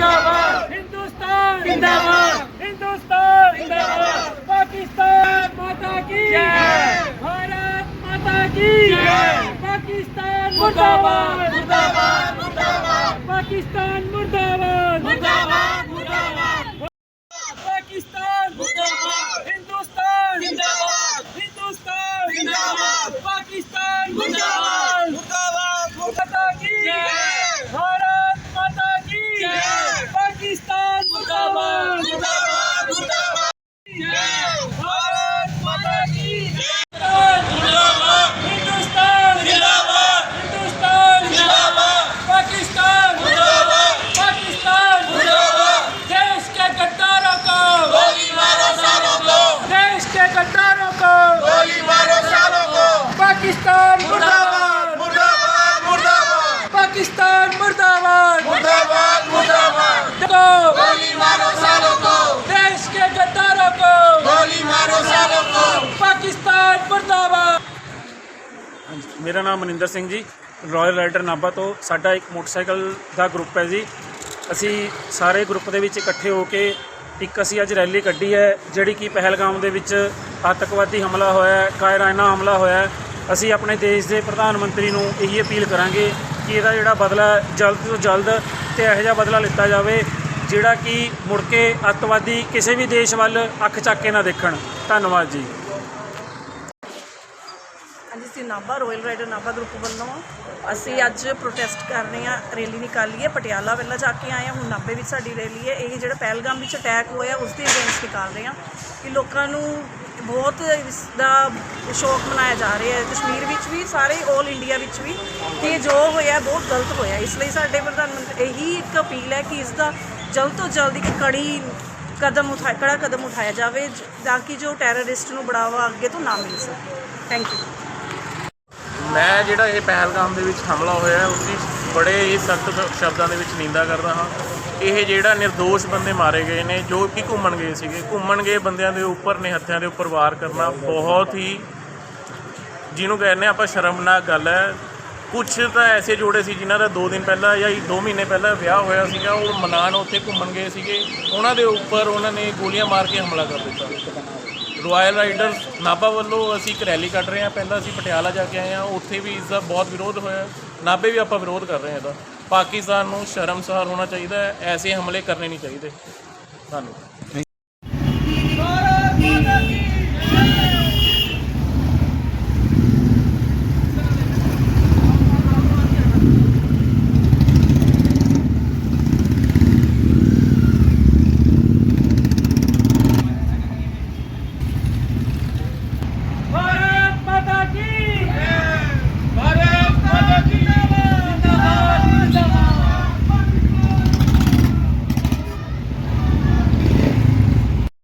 जिंदाबाद हिंदुस्तान जिंदाबाद हिंदुस्तान जिंदाबाद पाकिस्तान माता की जय भारत माता की जय पाकिस्तान मुर्दाबाद जय। पाकिस्तान मुर्दाबाद मुर्दाबाद मुर्दाबाद भारत माता की मुर्दाबाद हिंदुस्तान जिंदाबाद हिंदुस्तान जिंदाबाद पाकिस्तान मुर्दाबाद पाकिस्तान मुर्दाबाद देश के गद्दारों को गोली मारो सालों को देश के गद्दारों को गोली मारो सालों को पाकिस्तान मुर्दाबाद मुर्दाबाद मुर्दाबाद पाकिस्तान ਮੇਰਾ ਨਾਮ ਮਨਿੰਦਰ ਸਿੰਘ ਜੀ ਰਾਇਲ ਰਾਈਡਰ ਨਾਭਾ ਤੋਂ। ਸਾਡਾ ਇੱਕ ਮੋਟਰਸਾਈਕਲ ਦਾ ਗਰੁੱਪ ਹੈ ਜੀ। ਅਸੀਂ ਸਾਰੇ ਗਰੁੱਪ ਦੇ ਵਿੱਚ ਇਕੱਠੇ ਹੋ ਕੇ ਇੱਕ ਅਸੀਂ ਅੱਜ ਰੈਲੀ ਕੱਢੀ ਹੈ, ਜਿਹੜੀ ਕਿ ਪਹਿਲਗਾਮ ਦੇ ਵਿੱਚ ਆਤੰਕਵਾਦੀ ਹਮਲਾ ਹੋਇਆ ਹੈ, ਕਾਇਰਾਨਾ ਹਮਲਾ ਹੋਇਆ ਹੈ। ਅਸੀਂ ਆਪਣੇ ਦੇਸ਼ ਦੇ ਪ੍ਰਧਾਨ ਮੰਤਰੀ ਨੂੰ ਇਹੀ ਅਪੀਲ ਕਰਾਂਗੇ ਕਿ ਇਹਦਾ ਜਿਹੜਾ ਬਦਲਾ ਜਲਦ ਤੋਂ ਜਲਦ ਤੇ ਇਹੋ ਜਿਹਾ ਬਦਲਾ ਲਿੱਤਾ ਜਾਵੇ, ਜਿਹੜਾ ਕਿ ਮੁੜ ਕੇ ਅੱਤਵਾਦੀ ਕਿਸੇ ਵੀ ਦੇਸ਼ ਵੱਲ ਅੱਖ ਚੱਕ ਕੇ ਨਾ ਦੇਖਣ। ਧੰਨਵਾਦ ਜੀ। Nabha royal rider Nabha group ਵੱਲੋਂ ਅਸੀਂ ਅੱਜ ਪ੍ਰੋਟੈਸਟ ਕਰ ਰਹੇ ਹਾਂ ਰੈਲੀ ਨਿਕਾਲੀ ਹੈ ਪਟਿਆਲਾ ਵੱਲੋਂ ਜਾ ਕੇ ਆਏ ਹਾਂ ਹੁਣ ਨਾਭੇ ਵਿੱਚ ਸਾਡੀ ਰੈਲੀ ਹੈ। ਇਹ ਜਿਹੜਾ ਪਹਿਲਗਾਮ ਵਿੱਚ ਅਟੈਕ ਹੋਇਆ ਉਸ ਦੀ ਅਗੇਂਸਟ ਨਿਕਾਲ ਰਹੇ ਹਾਂ ਕਿ ਲੋਕਾਂ ਨੂੰ ਬਹੁਤ ਇਸ ਦਾ ਸ਼ੌਕ ਮਨਾਇਆ ਜਾ ਰਿਹਾ ਹੈ। ਕਸ਼ਮੀਰ ਵਿੱਚ ਵੀ, ਸਾਰੇ 올 ਇੰਡੀਆ ਵਿੱਚ ਵੀ ਕਿ ਜੋ ਹੋਇਆ, ਬਹੁਤ ਗਲਤ ਹੋਇਆ। ਇਸ ਲਈ ਸਾਡੇ ਪ੍ਰਧਾਨ ਮੰਤਰੀ ਇਹੀ ਇੱਕ ਅਪੀਲ ਹੈ ਕਿ ਇਸ ਦਾ ਜਲਦ ਤੋਂ ਜਲਦ ਇੱਕ ਕੜੀ ਕਦਮ ਉਠਾਇਆ ਕੜਾ ਕਦਮ ਉਠਾਇਆ ਜਾਵੇ ਤਾਂ ਕਿ ਜੋ ਟੈਰਰਿਸਟ ਨੂੰ ਬੜਾਵਾ ਅੱਗੇ ਤੋਂ ਨਾ ਮਿਲ ਸਕੇ। ਥੈਂਕ ਯੂ ਮੈਂ ਜਿਹੜਾ ਇਹ ਪਹਿਲਗਾਮ ਦੇ ਵਿੱਚ ਹਮਲਾ ਹੋਇਆ ਹੈ, ਉਸ ਦੀ ਬੜੇ ਹੀ ਸਖਤ ਸ਼ਬਦਾਂ ਦੇ ਵਿੱਚ ਨਿੰਦਾ ਕਰਦਾ ਹਾਂ। ਇਹ ਜਿਹੜਾ નિર્ਦੋਸ਼ ਬੰਦੇ ਮਾਰੇ ਗਏ ਨੇ ਜੋ ਕਿ ਘੁੰਮਣ ਗਏ ਸੀਗੇ ਘੁੰਮਣ ਗਏ ਬੰਦਿਆਂ ਦੇ ਉੱਪਰ ਨੇ ਹੱਥਿਆਂ ਦੇ ਉੱਪਰ ਵਾਰ ਕਰਨਾ ਬਹੁਤ ਹੀ ਜਿਹਨੂੰ ਕਹਿੰਦੇ ਆਪਾਂ ਸ਼ਰਮਨਾਕ ਗੱਲ ਹੈ। ਕੁਝ ਤਾਂ ਐਸੇ ਜੋੜੇ ਸੀ ਜਿਨ੍ਹਾਂ ਦਾ 2 ਦਿਨ ਪਹਿਲਾਂ ਜਾਂ 2 ਮਹੀਨੇ ਪਹਿਲਾਂ ਵਿਆਹ ਹੋਇਆ ਸੀਗਾ ਉਹ ਮਨਾਨ ਉੱਥੇ ਘੁੰਮਣ ਗਏ ਸੀਗੇ। ਉਹਨਾਂ ਦੇ ਉੱਪਰ ਉਹਨਾਂ ਨੇ ਗੋਲੀਆਂ ਮਾਰ ਕੇ ਹਮਲਾ ਕਰ ਦਿੱਤਾ। ਰਾਇਲ ਰਾਈਡਰਸ ਨਾਭਾ ਵੱਲੋਂ ਅਸੀਂ ਇੱਕ ਰੈਲੀ ਕੱਢ ਰਹੇ ਹਾਂ। ਪਹਿਲਾਂ ਅਸੀਂ ਪਟਿਆਲਾ ਜਾ ਕੇ ਆਏ ਹਾਂ। ਉੱਥੇ ਵੀ ਇਸ ਦਾ ਬਹੁਤ ਵਿਰੋਧ ਹੋਇਆ। ਨਾਭੇ ਵੀ ਆਪਾਂ ਵਿਰੋਧ ਕਰ ਰਹੇ ਹਾਂ ਇਹਦਾ। ਪਾਕਿਸਤਾਨ ਨੂੰ ਸ਼ਰਮਸਾਰ ਹੋਣਾ ਚਾਹੀਦਾ ਹੈ। ਐਸੇ ਹਮਲੇ ਕਰਨੇ ਨਹੀਂ ਚਾਹੀਦੇ। ਧੰਨਵਾਦ।